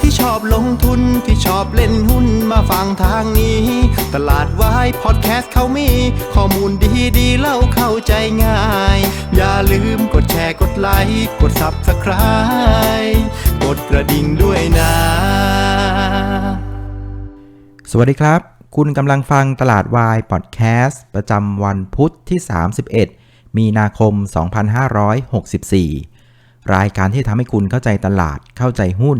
ที่ชอบลงทุนที่ชอบเล่นหุ้นมาฟังทางนี้ ตลาดวายพอดแคสต์เขามี ข้อมูลดีดีเล่าเข้าใจง่าย อย่าลืมกดแชร์กดไลค์กด Subscribe กดกระดิ่งด้วยนะ สวัสดีครับ คุณกำลังฟังตลาดวายพอดแคสต์ประจำวันพุธที่ 31 มีนาคม 2564รายการที่ทำให้คุณเข้าใจตลาดเข้าใจหุ้น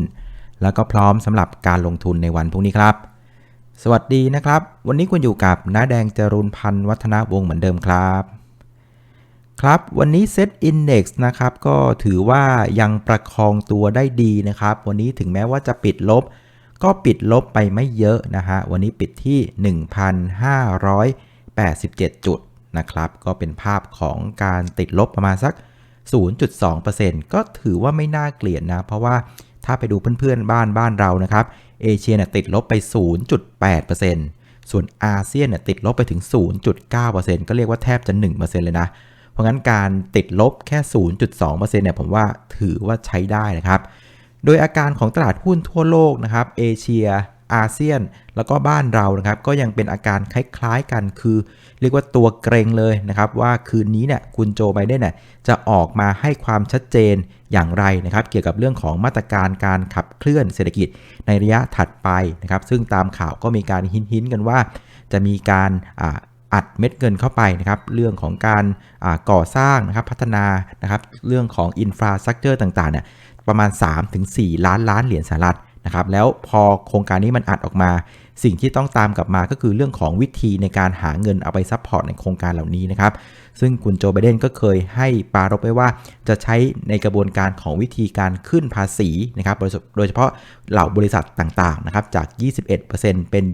แล้วก็พร้อมสำหรับการลงทุนในวันพรุ่งนี้ครับ สวัสดีนะครับ วันนี้คุณอยู่กับน้าแดงจรุนพันธ์วัฒนาวงศ์เหมือนเดิมครับ ครับ วันนี้ Set Index นะครับ ก็ถือว่ายังประคองตัวได้ดีนะครับ วันนี้ถึงแม้ว่าจะปิดลบ ก็ปิดลบไปไม่เยอะนะฮะ วันนี้ปิดที่ 1,587 จุดนะครับ ก็เป็นภาพของการติดลบประมาณสัก0.2%ก็ถือว่าไม่น่าเกลียดนะ เพราะว่า ถ้าไปดูเพื่อนๆบ้านบ้านเรานะครับ เอเชียเนี่ยติดลบไป 0.8%ส่วนอาเซียนเนี่ยติดลบไปถึง 0.9%ก็เรียกว่าแทบจะ 1%เลยนะ เพราะงั้นการติดลบแค่ 0.2%เนี่ยผมว่าถือว่าใช้ได้นะครับ โดยอาการของตลาดหุ้นทั่วโลกนะครับ เอเชียอาเซียน แล้วก็บ้านเรานะครับ ก็ยังเป็นอาการคล้ายๆกันคือ เรียกว่าตัวเกรงเลยนะครับว่าคืนนี้เนี่ยคุณโจไบเดนเนี่ยจะออกมาให้ความชัดเจนอย่างไรนะครับเกี่ยวกับเรื่องของมาตรการการขับเคลื่อนเศรษฐกิจในระยะถัดไปนะครับซึ่งตามข่าวก็มีการหินๆกันว่า จะมีการอัดเม็ดเงินเข้าไปนะครับเรื่องของการก่อสร้างนะครับพัฒนานะครับเรื่องของอินฟราสตรักเจอร์ต่างๆเนี่ยประมาณ 3-4 ล้านล้านเหรียญสหรัฐนะครับแล้วพอโครงการนี้มันอัดออกมา สิ่งที่ต้องตามกลับมาก็คือเรื่องของวิธีในการหาเงินเอาไปซัพพอร์ตในโครงการเหล่านี้นะครับ ซึ่งคุณโจไบเดนก็เคยให้ปารบไว้ว่าจะใช้ในกระบวนการของวิธีการขึ้นภาษีนะครับโดยเฉพาะเหล่าบริษัทต่างๆนะครับจาก 21%เป็น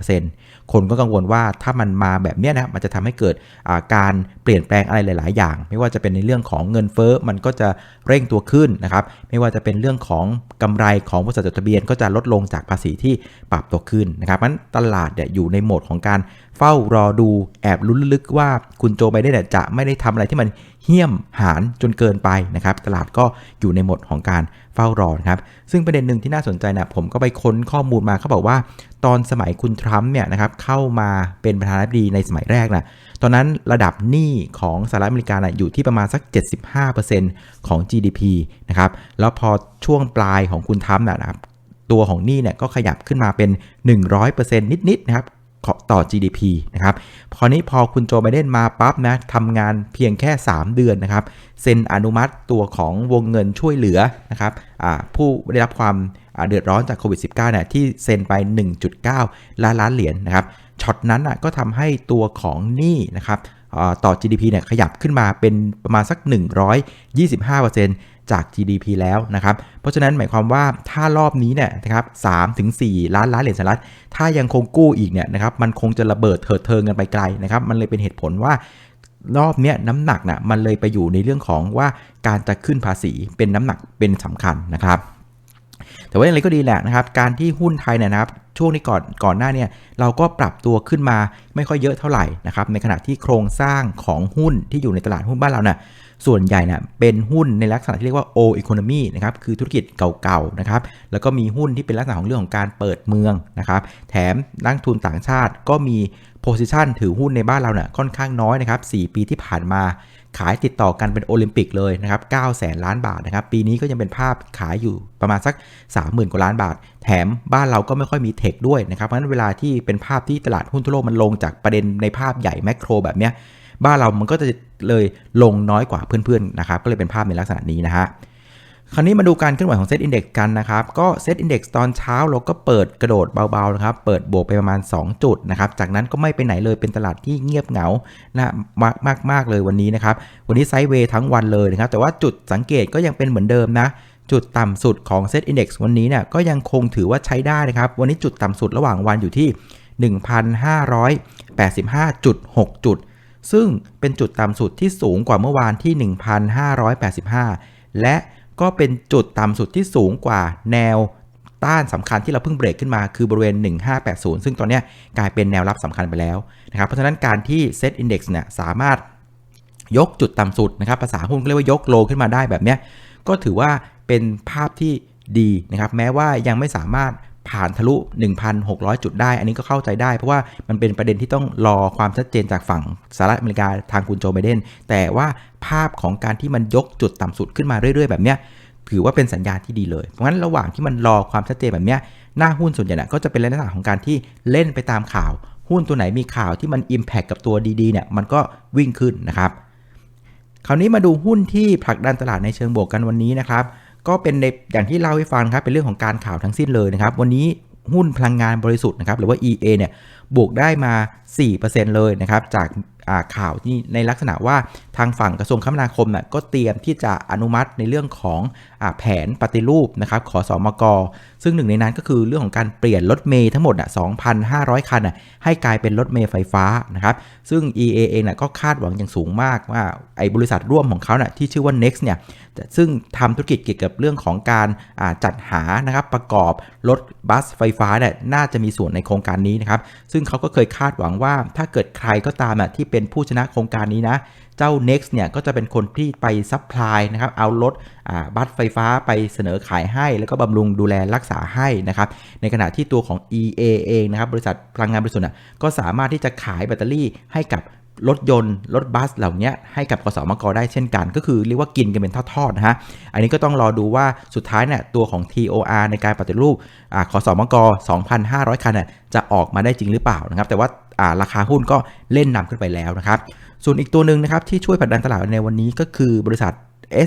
28%คนก็กังวลว่าถ้ามันมาแบบนี้นะมันจะทำให้เกิดาการเปลี่ยนแปลงอะไรหลาย ๆ อย่าง ไม่ว่าจะเป็นในเรื่องของเงินเฟ้อมันก็จะเร่งตัวขึ้นนะครับไม่ว่าจะเป็นเรื่องของกำไรของบริษัทจดทะเบียน ก็จะลดลงจากภาษีที่ปรับตัวขึ้นนะครับมันตลาดเนี่ยอยู่ในโหมดของการ เฝ้ารอดูแอบลุ้นลึกว่าคุณโจไบเดนจะไม่ได้ทำอะไรที่มันเหี้ยมหานจนเกินไปนะครับ ตลาดก็อยู่ในหมดของการเฝ้ารอนครับ ซึ่งประเด็นหนึ่งที่น่าสนใจนะผมก็ไปค้นข้อมูลมาเขาบอกว่า ตอนสมัยคุณทรัมป์เนี่ยนะครับเข้ามาเป็นประธานาธิบดีในสมัยแรกนะตอนนั้นระดับหนี้ของสหรัฐอเมริกานะอยู่ที่ประมาณสัก 75%ของ GDP นะครับแล้วพอช่วงปลายของคุณทรัมป์นะครับตัวของหนี้เนี่ยก็ขยับขึ้นมาเป็น 100%นิดๆนะครับ ต่อ GDP นะครับ พอนี้พอคุณโจไบเดนมาปั๊บนะทำงานเพียงแค่ 3 เดือนนะครับ เซ็นอนุมัติตัวของวงเงินช่วยเหลือนะครับผู้ได้รับความเดือดร้อนจากโควิด -19 เนี่ยที่เซ็นไป 1.9 ล้านล้านเหรียญนนะครับ ช็อตนั้นก็ทำให้ตัวของหนี้นะครับต่อ GDP เนี่ยขยับขึ้นมาเป็นประมาณสัก 125%จจาก GDP แล้วนะครับ เพราะฉะนั้นหมายความว่าถ้ารอบนี้เนี่ยนะครับสามถึง4ล้านล้านเหรียญสหรัฐ ถ้ายังคงกู้อีกเนี่ยนะครับ มันคงจะระเบิดเถิดเทิงกันไปไกลนะครับ มันเลยเป็นเหตุผลว่ารอบนี้น้ำหนักนะ่ะมันเลยไปอยู่ในเรื่องของว่าการจะขึ้นภาษีเป็นน้ำหนักเป็นสำคัญนะครับ แต่ว่าอย่างไรก็ดีแหละนะครับ การที่หุ้นไทยเนี่ยนะครับช่วงนี้ก่อนก่อนหน้าเนี่ยเราก็ปรับตัวขึ้นมาไม่ค่อยเยอะเท่าไหร่นะครับในขณะที่โครงสร้างของหุ้นที่อยู่ในตลาดหุ้นบ้านเราเนี่ยส่วนใหญ่นะเป็นหุ้นในลักษณะที่เรียกว่า O economy นะครับคือธุรกิจเก่าๆนะครับแล้วก็มีหุ้นที่เป็นลักษณะของเรื่องของการเปิดเมืองนะครับแถมนักทุนต่างชาติก็มี position ถือหุ้นในบ้านเราเนี่ยค่อนข้างน้อยนะครับ 4 ปีที่ผ่านมา ขายติดต่อกันเป็นโอลิมปิกเลยนะครับ9แสนล้านบาทนะครับ ปีนี้ก็ยังเป็นภาพขายอยู่ประมาณสัก 30,000 กว่าล้านบาท แถมบ้านเราก็ไม่ค่อยมีเทคด้วยนะครับ เพราะฉะนั้นเวลาที่เป็นภาพที่ตลาดหุ้นทั่วโลกมันลงจากประเด็นในภาพใหญ่แมกโครแบบเนี้ยบ้านเรามันก็จะเลยลงน้อยกว่าเพื่อนๆนะครับ ก็เลยเป็นภาพในลักษณะนี้นะฮะ คราวนี้มาดูการเคลื่อนไหวของเซตอิน e x กันนะครับ ก็เซตอิน e x ตอนเช้าเราก็เปิดกระโดดเบาๆนะครับ เปิดบวกไปประมาณ 2 จุดนะครับ จากนั้นก็ไม่ไปไหนเลยเป็นตลาดที่เงียบเหงานะมากมากมากเลยวันนี้นะครับ วันนี้ไซด์เวย์ทั้งวันเลยนะครับ แต่ว่าจุดสังเกตก็ยังเป็นเหมือนเดิมนะ จุดต่ำสุดของเซตอิน e x วันนี้เนี่ยก็ยังคงถือว่าใช้ได้นะครับ วันนี้จุดต่ำสุดระหว่างวันอยู่ที่ 1,585.6 จุด ซึ่งเป็นจุดต่ำสุดที่สูงกว่าเมื่อวานที่ 1,585 และ ก็เป็นจุดต่ำสุดที่สูงกว่าแนวต้านสำคัญที่เราเพิ่งเบรกขึ้นมาคือบริเวณ 1580 ซึ่งตอนนี้กลายเป็นแนวรับสำคัญไปแล้วนะครับ เพราะฉะนั้นการที่ Set Index เนี่ยสามารถยกจุดต่ำสุดนะครับ ภาษาหุ้นเรียกว่ายกโลขึ้นมาได้แบบนี้ก็ถือว่าเป็นภาพที่ดีนะครับ แม้ว่ายังไม่สามารถ ผ่านทะลุ 1,600 จุดได้ อันนี้ก็เข้าใจได้ เพราะว่ามันเป็นประเด็นที่ต้องรอความชัดเจนจากฝั่งสหรัฐอเมริกาทางคุณโจไบเดน แต่ว่าภาพของการที่มันยกจุดต่ำสุดขึ้นมาเรื่อยๆ แบบเนี้ยถือว่าเป็นสัญญาณที่ดีเลย เพราะงั้นระหว่างที่มันรอความชัดเจนแบบเนี้ยหน้าหุ้นส่วนใหญ่ก็จะเป็นลักษณะของการที่เล่นไปตามข่าว หุ้นตัวไหนมีข่าวที่มัน Impact กับตัวดีๆเนี่ยมันก็วิ่งขึ้นนะครับคราวนี้มาดูหุ้นที่ผลักดันตลาดในเชิงบวกกันวันนี้นะครับ ก็เป็นในอย่างที่เล่าให้ฟังครับเป็นเรื่องของการข่าวทั้งสิ้นเลยนะครับ วันนี้หุ้นพลังงานบริสุทธิ์นะครับหรือว่า EA เนี่ยบวกได้มา 4%เลยนะครับจากข่าวที่ในลักษณะว่าทางฝั่งกระทรวงคมนาคมน่ะก็เตรียมที่จะอนุมัติในเรื่องของ แผนปฏิรูปนะครับขอสอมก ซึ่งหนึ่งในนั้นก็คือเรื่องของการเปลี่ยนรถเมย์ทั้งหมดอะ2,500 คันอะให้กลายเป็นรถเมย์ไฟฟ้านะครับ ซึ่ง EA เองน่ะก็คาดหวังอย่างสูงมากว่าไอ้บริษัทร่วมของเขาน่ะที่ชื่อว่า Next เนี่ยซึ่งทำธุรกิจเกี่ยวกับเรื่องของการจัดหานะครับประกอบรถบัสไฟฟ้าเนี่ยน่าจะมีส่วนในโครงการนี้นะครับ ซึ่งเขาก็เคยคาดหวังว่าถ้าเกิดใครก็ตามอะที่เป็นผู้ชนะโครงการนี้นะ เจ้า Next เนี่ยก็จะเป็นคนที่ไปซัพพลายนะครับเอารถบัสไฟฟ้าไปเสนอขายให้ แล้วก็บำรุงดูแลรักษาให้นะครับในขณะที่ตัวของ EA เองนะครับบริษัทพลังงานบริสุทธิ์ก็สามารถที่จะขายแบตเตอรี่ให้กับรถยนต์ รถบัสเหล่านี้ให้กับกสมกได้เช่นกัน ก็คือเรียกว่ากินกันเป็นทอดๆนะฮะ อันนี้ก็ต้องรอดูว่าสุดท้ายเนี่ยตัวของ TOR ในการปฏิรูปขอสมก 2,500 คันจะออกมาได้จริงหรือเปล่านะครับ แต่ว่าราคาหุ้นก็เล่นนำขึ้นไปแล้วนะครับ ส่วนอีกตัวหนึ่งนะครับที่ช่วยผลักดันตลาดในวันนี้ก็คือบริษัท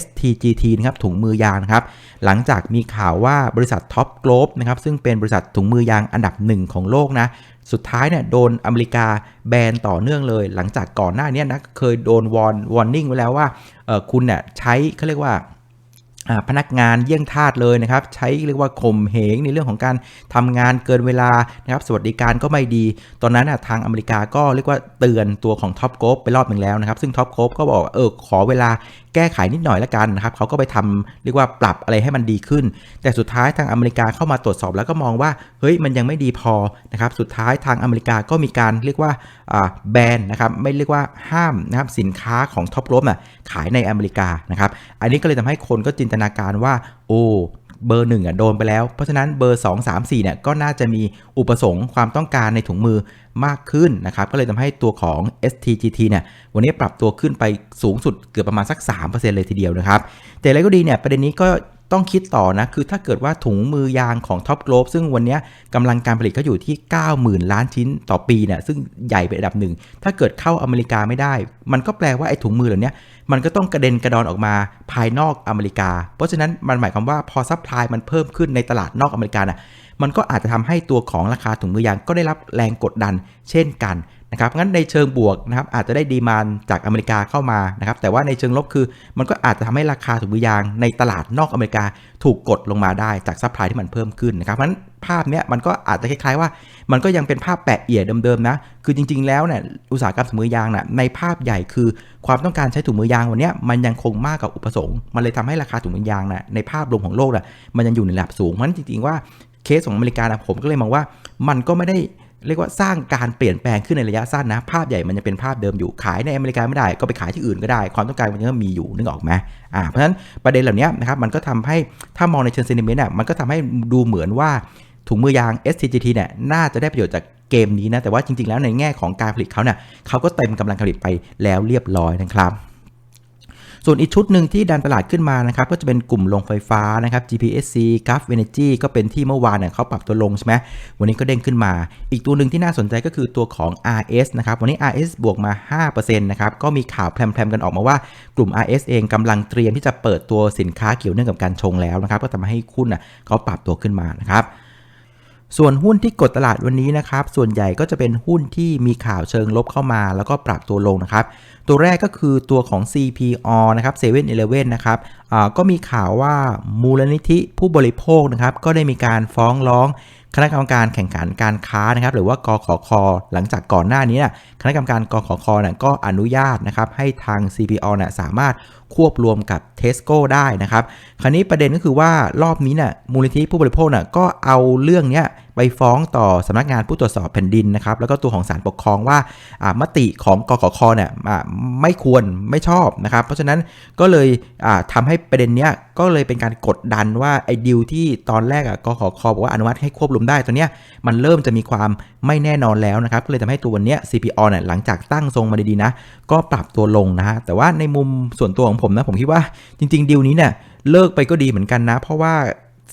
STGT นะครับถุงมือยางนะครับหลังจากมีข่าวว่าบริษัทท็อปโกลบนะครับซึ่งเป็นบริษัทถุงมือยางอันดับหนึ่งของโลกนะสุดท้ายเนี่ยโดนอเมริกาแบนต่อเนื่องเลย หลังจากก่อนหน้านี้นะเคยโดนวอนวอร์นิ่งไว้แล้วว่าคุณเนี่ยใช้เขาเรียกว่า พนักงานเยี่ยงทาสเลยนะครับ ใช้เรียกว่าข่มเหงในเรื่องของการทำงานเกินเวลานะครับสวัสดิการก็ไม่ดี ตอนนั้นทางอเมริกาก็เรียกว่าเตือนตัวของท็อปโกลไปรอบหนึ่งแล้วนะครับ ซึ่งท็อปโกลก็บอกเออขอเวลา แก้ไขนิดหน่อยละกันนะครับเขาก็ไปทำเรียกว่าปรับอะไรให้มันดีขึ้น แต่สุดท้ายทางอเมริกาเข้ามาตรวจสอบแล้วก็มองว่าเฮ้ยมันยังไม่ดีพอนะครับสุดท้ายทางอเมริกาก็มีการเรียกว่าแบนนะครับไม่เรียกว่าห้ามนะครับสินค้าของท็อปโกลบน่ะขายในอเมริกานะครับอันนี้ก็เลยทำให้คนก็จินตนาการว่า อ้เบอร์หนึ่งอะโดนไปแล้ว เพราะฉะนั้นเบอร์ 2 3 4เนี่ยก็น่าจะมีอุปสงค์ความต้องการในถุงมือมากขึ้นนะครับ ก็เลยทำให้ตัวของ STGT เนี่ยวันนี้ปรับตัวขึ้นไปสูงสุดเกือบประมาณสัก 3%เลยทีเดียวนะครับ แต่อะไรก็ดีเนี่ยประเด็นนี้ก็ ต้องคิดต่อนะ คือถ้าเกิดว่าถุงมือยางของ Top Globe ซึ่งวันนี้กำลังการผลิตก็อยู่ที่ 90,000 ล้านชิ้นต่อปีเนี่ยซึ่งใหญ่เป็นอันดับหนึ่ง ถ้าเกิดเข้าอเมริกาไม่ได้ มันก็แปลว่าไอ้ถุงมือเหล่านี้มันก็ต้องกระเด็นกระดอนออกมาภายนอกอเมริกา เพราะฉะนั้นมันหมายความว่าพอซัพพลายมันเพิ่มขึ้นในตลาดนอกอเมริกาน่ะมันก็อาจจะทำให้ตัวของราคาถุงมือยางก็ได้รับแรงกดดัน เช่นกัน นะครับงั้นในเชิงบวกนะครับอาจจะได้ดีมานจากอเมริกาเข้ามานะครับแต่ว่าในเชิงลบคือมันก็อาจจะทำให้ราคาถุงมือยางในตลาดนอกอเมริกาถูกกดลงมาได้จากซัพพลายที่มันเพิ่มขึ้นนะครับเพราะฉะนั้นภาพเนี้ยมันก็อาจจะคล้ายๆว่า มันก็ยังเป็นภาพแปะเอี่ยเดิมๆนะคือจริงๆแล้วเนี่ยอุตสาหกรรมถุงมือยางน่ะในภาพใหญ่คือความต้องการใช้ถุงมือยางวันนี้มันยังคงมากกว่าอุปสงค์มันเลยทำให้ราคาถุงมือยางน่ะในภาพรวมของโลกน่ะมันยังอยู่ในระดับสูงเพราะฉะนั้นจริงๆว่าเคสของอเมริกานะผมก็เลยมองว่ามันก็ไม่ได้ เรียกว่าสร้างการเปลี่ยนแปลงขึ้นในระยะสั้นนะ ภาพใหญ่มันจะเป็นภาพเดิมอยู่ขายในอเมริกาไม่ได้ก็ไปขายที่อื่นก็ได้ ความต้องการมันยังมีอยู่นึกออกไหมอ่าเพราะฉะนั้นประเด็นเหล่านี้นะครับมันก็ทำให้ถ้ามองในเชิงซีนิเมนต์อะมันก็ทำให้ดูเหมือนว่าถุงมือยาง STGT เนี่ยน่าจะได้ประโยชน์จากเกมนี้นะแต่ว่าจริง ๆ แล้วในแง่ของการผลิตเขาเนี่ยเขาก็เต็มกำลังผลิตไปแล้วเรียบร้อยนะครับ ส่วนอีกชุดหนึ่งที่ดันตลาดขึ้นมานะครับก็จะเป็นกลุ่มลงไฟฟ้านะครับ GPSC g u f Energy ก็เป็นที่เมื่อวานเนี่ยเขาปรับตัวลงใช่ไหมวันนี้ก็เด้งขึ้นมา อีกตัวหนึ่งที่น่าสนใจก็คือตัวของ RS นะครับวันนี้ RS บวกมา 5%นะครับก็มีข่าวแพรมๆกันออกมาว่ากลุ่ม RS เองกำลังเตรียมที่จะเปิดตัวสินค้าเกี่ยวเนื่องกับการชงแล้วนะครับก็ทำให้คุณน่ะเขาปรับตัวขึ้นมานะครับ ส่วนหุ้นที่กดตลาดวันนี้นะครับ ส่วนใหญ่ก็จะเป็นหุ้นที่มีข่าวเชิงลบเข้ามา แล้วก็ปรับตัวลงนะครับ ตัวแรกก็คือตัวของ CPO นะครับ7 e เ e ่ e อนะครับก็มีข่าวว่ามูลนิธิผู้บริโภคนะครับ ก็ได้มีการฟ้องร้องคณะกรรมการแข่งขันการค้านะครับ หรือว่ากขคหลังจากก่อนหน้านี้นะคณะกรรมการกขคก็อนุญาตนะครับ ให้ทาง CPO นี่ยสามารถควบรวมกับ Tesco ได้นะครับ คราวนี้ประเด็นก็คือว่ารอบนี้นี่ยมูลนิธิผู้บริโภคนี่ยก็เอาเรื่องเนี้ย ไปฟ้องต่อสำนักงานผู้ตรวจสอบแผ่นดินนะครับ แล้วก็ตัวของศาลปกครองว่าอ่ามติของกกคเนี่ยไม่ควรไม่ชอบนะครับ เพราะฉะนั้นก็เลยอ่าทำให้ประเด็นเนี้ยก็เลยเป็นการกดดันว่าไอ้ดิวที่ตอนแรกอะกกคบอกว่าอนุมัติให้ควบรวมได้ตอนเนี้ยมันเริ่มจะมีความไม่แน่นอนแล้วนะครับ ก็เลยทำให้ตัววันเนี้ย CPO เนี่ยหลังจากตั้งทรงมาดีๆนะ ก็ปรับตัวลงนะฮะแต่ว่าในมุมส่วนตัวของผมนะผมคิดว่าจริงๆดิวนี้เนี่ยเลิกไปก็ดีเหมือนกันนะ เพราะว่า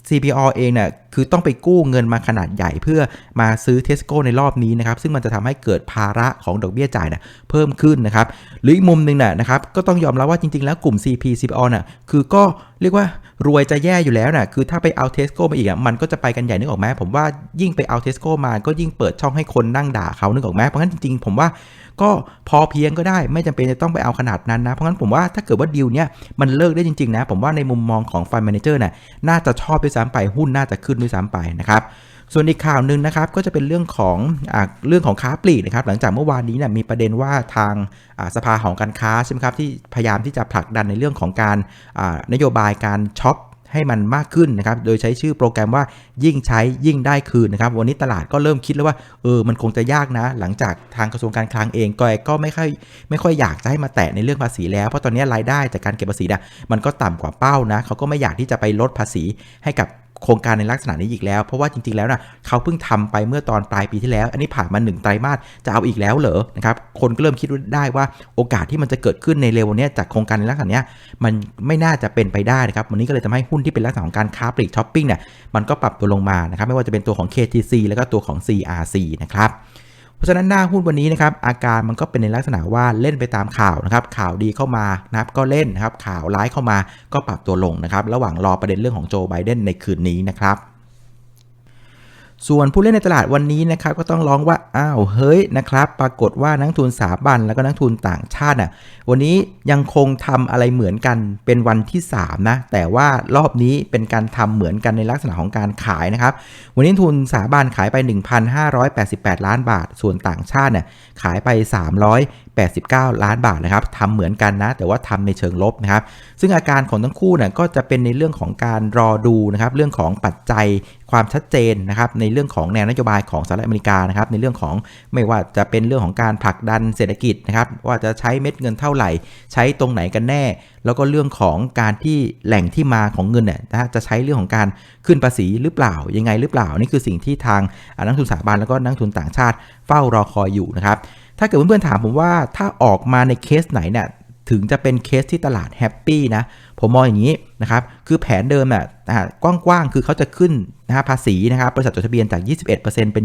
CPO เองเนี่ยคือต้องไปกู้เงินมาขนาดใหญ่เพื่อมาซื้อเทสโก้ในรอบนี้นะครับ ซึ่งมันจะทำให้เกิดภาระของดอกเบี้ยจ่ายเนี่ยเพิ่มขึ้นนะครับ หรืออีกมุมหนึ่งน่ะนะครับ ก็ต้องยอมรับว่าจริง ๆ แล้วกลุ่ม CP CPO น่ะคือก็เรียกว่ารวยจะแย่อยู่แล้วน่ะคือถ้าไปเอาเทสโก้มาอีกอะมันก็จะไปกันใหญ่นึกออกไหมผมว่ายิ่งไปเอาเทสโก้มาก็ยิ่งเปิดช่องให้คนนั่งด่าเขานึกออกไหมเพราะงั้นจริงๆ ผมว่าก็พอเพียงก็ได้ไม่จำเป็นจะต้องไปเอาขนาดนั้นนะ เพราะงั้นผมว่าถ้าเกิดว่าดีลเนี้ยมันเลิกได้จริงๆนะผมว่าในมุมมองของฟันแมเนเจอร์น่ะน่าจะชอบด้วยซ้ำไปหุ้นน่าจะขึ้นด้วยซ้ำไปนะครับส่วนอีกข่าวหนึ่งนะครับก็จะเป็นเรื่องของอเรื่องของค้าปลีกนะครับหลังจากเมื่อวานนี้เนี่ยมีประเด็นว่าทางาสภาของการค้าใช่ไหมครับที่พยายามที่จะผลักดันในเรื่องของการานโยบายการช็อปให้มันมากขึ้นนะครับ โดยใช้ชื่อโปรแกรมว่ายิ่งใช้ยิ่งได้คืนนะครับ วันนี้ตลาดก็เริ่มคิดแล้วว่าเออ มันคงจะยากนะ หลังจากทางกระทรวงการคลังเองก็ก็ไม่ค่อยไม่ค่อยอยากจะให้มาแตะในเรื่องภาษีแล้ว เพราะตอนนี้รายได้จากการเก็บภาษีนะมันก็ต่ำกว่าเป้านะ เขาก็ไม่อยากที่จะไปลดภาษีให้กับ โครงการในลักษณะนี้อีกแล้ว เพราะว่าจริงๆแล้วนะเขาเพิ่งทำไปเมื่อตอนปลายปีที่แล้ว อันนี้ผ่านมาหนึ่งไตรมาสจะเอาอีกแล้วเหรอนะครับคนก็เริ่มคิดได้ว่าโอกาสที่มันจะเกิดขึ้นในเร็ววันนี้จากโครงการในลักษณะเนี้ยมันไม่น่าจะเป็นไปได้นะครับวันนี้ก็เลยทำให้หุ้นที่เป็นลักษณะของการค้าปลีกช้อปปิ้งเนี่ยมันก็ปรับตัวลงมานะครับไม่ว่าจะเป็นตัวของ KTC แล้วก็ตัวของ CRC นะครับ เพราะฉะนั้นหน้าหุ้นวันนี้นะครับอาการมันก็เป็นในลักษณะว่าเล่นไปตามข่าวนะครับข่าวดีเข้ามานะครับก็เล่นนะครับข่าวร้ายเข้ามาก็ปรับตัวลงนะครับระหว่างรอประเด็นเรื่องของโจไบเดนในคืนนี้นะครับ ส่วนผู้เล่นในตลาดวันนี้นะครับก็ต้องร้องว่าอ้าวเฮ้ยนะครับ ปรากฏว่านักทุนสถาบันแล้วก็นักทุนต่างชาติน่ะวันนี้ยังคงทำอะไรเหมือนกันเป็นวันที่3นะแต่ว่ารอบนี้เป็นการทำเหมือนกันในลักษณะของการขายนะครับ วันนี้ทุนสถาบันขายไป 1,588 ล้านบาท ส่วนต่างชาติเนี่ยขายไป 89 ล้านบาทนะครับทำเหมือนกันนะ แต่ว่าทำในเชิงลบนะครับ ซึ่งอาการของทั้งคู่เนี่ยก็จะเป็นในเรื่องของการรอดูนะครับเรื่องของปัจจัยความชัดเจนนะครับในเรื่องของแนวนโยบายของสหรัฐอเมริกานะครับในเรื่องของไม่ว่าจะเป็นเรื่องของการผลักดันเศรษฐกิจนะครับว่าจะใช้เม็ดเงินเท่าไหร่ ใช้ตรงไหนกันแน่ แล้วก็เรื่องของการที่แหล่งที่มาของเงินเนี่ยนะจะใช้เรื่องของการขึ้นภาษีหรือเปล่ายังไงหรือเปล่านี่คือสิ่งที่ทางนักทุนสถาบันแล้วก็นักทุนต่างชาติเฝ้ารอคอยอยู่นะครับ ถ้าเกิดเพื่อนๆถามผมว่าถ้าออกมาในเคสไหนเนี่ยถึงจะเป็นเคสที่ตลาดแฮปปี้นะ ผมมองอย่างนี้นะครับ คือแผนเดิมน่ะกว้างๆ คือเขาจะขึ้นนะฮะภาษีนะครับบริษัทจดทะเบียนจาก 21%เป็น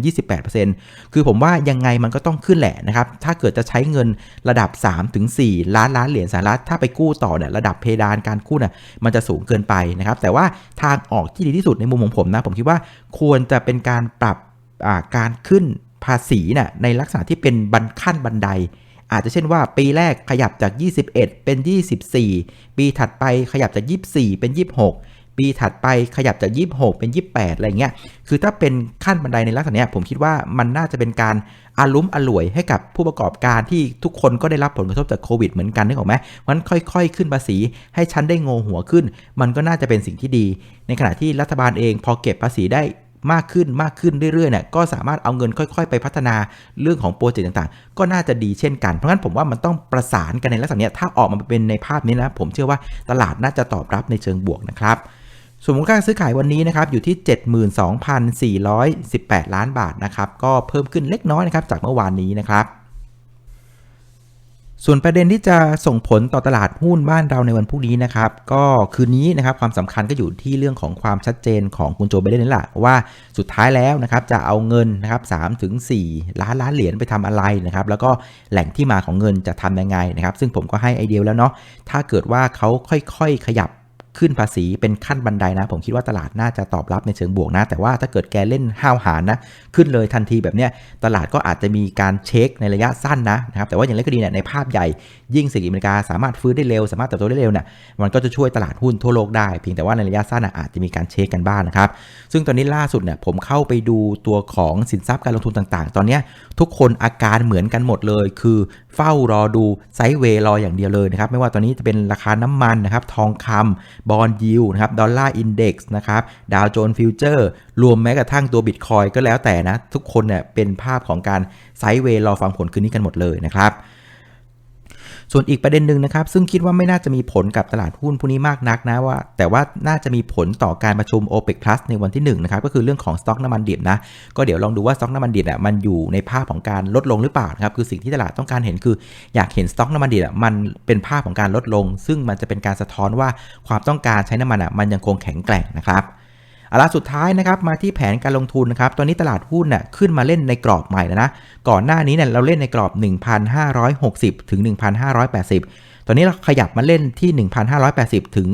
28%คือผมว่ายังไงมันก็ต้องขึ้นแหละนะครับ ถ้าเกิดจะใช้เงินระดับ 3-4 ล้านล้านเหรียญสหรัฐ ถ้าไปกู้ต่อเนี่ยระดับเพดานการกู้น่ะมันจะสูงเกินไปนะครับ แต่ว่าทางออกที่ดีที่สุดในมุมของผมนะ ผมคิดว่าควรจะเป็นการปรับการขึ้น ภาษีน่ะในลักษณะที่เป็นบันขั้นบันได อาจจะเช่นว่าปีแรกขยับจาก 21 เป็น 24 ปีถัดไปขยับจาก 24 เป็น 26 ปีถัดไปขยับจาก 26 เป็น 28 อะไรเงี้ย คือถ้าเป็นขั้นบันไดในลักษณะนี้ผมคิดว่ามันน่าจะเป็นการอาลุ้มอร่วยให้กับผู้ประกอบการที่ทุกคนก็ได้รับผลกระทบจากโควิดเหมือนกันนึกออกไหมมันค่อยๆ ขึ้นภาษีให้ชั้นได้โงหัวขึ้น มันก็น่าจะเป็นสิ่งที่ดี ในขณะที่รัฐบาลเองพอเก็บภาษีได้ มากขึ้นมากขึ้นเรื่อยๆเนี่ยก็สามารถเอาเงินค่อยๆ ไปพัฒนาเรื่องของโปรเจกต์ต่างๆ ก็น่าจะดีเช่นกัน เพราะงั้นผมว่ามันต้องประสานกันในลักษณะนี้ถ้าออกมาเป็นในภาพนี้นะผมเชื่อว่าตลาดน่าจะตอบรับในเชิงบวกนะครับส่วนมูลค่าซื้อขายวันนี้นะครับอยู่ที่ 72,418 ล้านบาทนะครับก็เพิ่มขึ้นเล็กน้อยนะครับจากเมื่อวานนี้นะครับ ส่วนประเด็นที่จะส่งผลต่อตลาดหุ้นบ้านเราในวันพรุ่งนี้นะครับ ก็คืนนี้นะครับความสำคัญก็อยู่ที่เรื่องของความชัดเจนของคุณโจไบเดนนี่แหละว่าสุดท้ายแล้วนะครับจะเอาเงินนะครับสามถึง4ล้านล้านเหรียญไปทำอะไรนะครับแล้วก็แหล่งที่มาของเงินจะทำยังไงนะครับ ซึ่งผมก็ให้ไอเดียแล้วเนาะถ้าเกิดว่าเขาค่อยๆ ขยับ ขึ้นภาษีเป็นขั้นบันไดนะ ผมคิดว่าตลาดน่าจะตอบรับในเชิงบวกนะ แต่ว่าถ้าเกิดแกเล่นห้าวหาญนะ ขึ้นเลยทันทีแบบเนี้ยตลาดก็อาจจะมีการเช็คในระยะสั้นนะนะครับแต่ว่าอย่างไรก็ดีเนี่ยในภาพใหญ่ยิ่งเศรษฐกิจอเมริกาสามารถฟื้นได้เร็ว สามารถเติบโตได้เร็วเนี่ยมันก็จะช่วยตลาดหุ้นทั่วโลกได้เพียงแต่ว่าในระยะสั้นอาจจะมีการเช็คกันบ้างนะครับซึ่งตอนนี้ล่าสุดเนี่ยผมเข้าไปดูตัวของสินทรัพย์การลงทุนต่าง ๆ ตอนนี้ทุกคนอาการเหมือนกันหมดเลย คือ เฝ้ารอดูไซด์เวย์รออย่างเดียวเลยนะครับ ไม่ว่าตอนนี้จะเป็นราคาน้ำมันนะครับ ทองคำบอลยิวนะครับ ดอลลาร์อินเด็กซ์นะครับ ดาวโจนส์ฟิวเจอร์ รวมแม้กระทั่งตัวบิตคอยก็แล้วแต่นะ ทุกคนเนี่ยเป็นภาพของการไซด์เวย์รอฟังผลคืนนี้กันหมดเลยนะครับ ส่วนอีกประเด็นหนึ่งนะครับ ซึ่งคิดว่าไม่น่าจะมีผลกับตลาดหุ้นพวกนี้มากนักนะว่า แต่ว่าน่าจะมีผลต่อการประชุม OPEC Plus ในวันที่1นะครับก็คือเรื่องของสต็อกน้ำมันดิบนะก็เดี๋ยวลองดูว่าสต็อกน้ำมันดิบอะมันอยู่ในภาพของการลดลงหรือเปล่านะครับคือสิ่งที่ตลาดต้องการเห็นคือ อยากเห็นสต็อกน้ำมันดิบอะมันเป็นภาพของการลดลง ซึ่งมันจะเป็นการสะท้อนว่าความต้องการใช้น้ำมันอะมันยังคงแข็งแกร่งนะครับ เอาละสุดท้ายนะครับมาที่แผนการลงทุนนะครับตอนนี้ตลาดหุ้นน่ะขึ้นมาเล่นในกรอบใหม่แล้วนะก่อนหน้านี้เนี่ยเราเล่นในกรอบ 1,560 ถึง 1,580 ตอนนี้เราขยับมาเล่นที่ 1,580 ถึง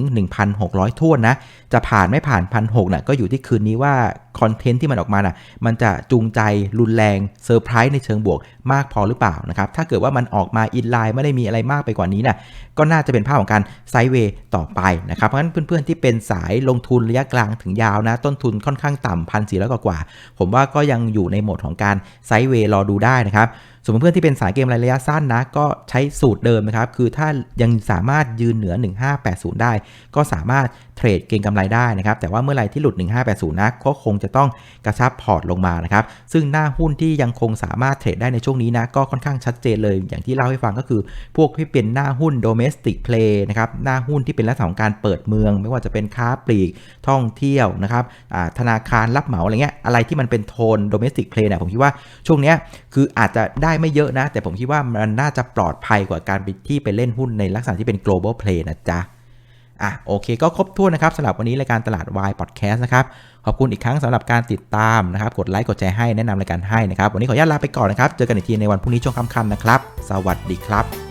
1,600ท่วนนะ จะผ่านไม่ผ่าน1,600น่ะก็อยู่ที่คืนนี้ว่าคอนเทนต์ที่มันออกมาน่ะ มันจะจูงใจรุนแรงเซอร์ไพรส์ในเชิงบวกมากพอหรือเปล่านะครับ ถ้าเกิดว่ามันออกมาอินไลน์ไม่ได้มีอะไรมากไปกว่านี้น่ะ ก็น่าจะเป็นภาพของการไซด์เวย์ต่อไปนะครับ เพราะฉะนั้นเพื่อนๆที่เป็นสายลงทุนระยะกลางถึงยาวนะ ต้นทุนค่อนข้างต่ำพันสี่ร้อยกว่า ผมว่าก็ยังอยู่ในโหมดของการไซด์เวย์รอดูได้นะครับ ส่วนเพื่อนที่เป็นสายเกมระยะสั้นนะ ก็ใช้สูตรเดิมนะครับ คือถ้ายังสามารถยืนเหนือ 1580 ได้ ก็สามารถ เทรดเก็งกำไรได้นะครับ แต่ว่าเมื่อไหร่ที่หลุด 1580 นะก็คงจะต้องกระชับพอร์ตลงมานะครับ ซึ่งหน้าหุ้นที่ยังคงสามารถเทรดได้ในช่วงนี้นะ ก็ค่อนข้างชัดเจนเลย อย่างที่เล่าให้ฟังก็คือ พวกที่เป็นหน้าหุ้น domestic play นะครับ หน้าหุ้นที่เป็นลักษณะของการเปิดเมือง ไม่ว่าจะเป็นค้าปลีก ท่องเที่ยวนะครับธนาคารรับเหมาอะไรเงี้ย อะไรที่มันเป็นโทน domestic play เนี่ยผมคิดว่าช่วงนี้คืออาจจะได้ไม่เยอะนะ แต่ผมคิดว่ามันน่าจะปลอดภัยกว่าการไปที่ไปเล่นหุ้นในลักษณะที่เป็น global play นะจ๊ะ อะโอเคก็ครบถ้วนนะครับสำหรับวันนี้รายการตลาดวายพอดแคสต์นะครับ ขอบคุณอีกครั้งสำหรับการติดตามนะครับ กดไลค์กดแชร์ให้แนะนำรายการให้นะครับ วันนี้ขออนุญาตลาไปก่อนนะครับ เจอกันอีกทีในวันพรุ่งนี้ช่วงค่ำๆนะครับ สวัสดีครับ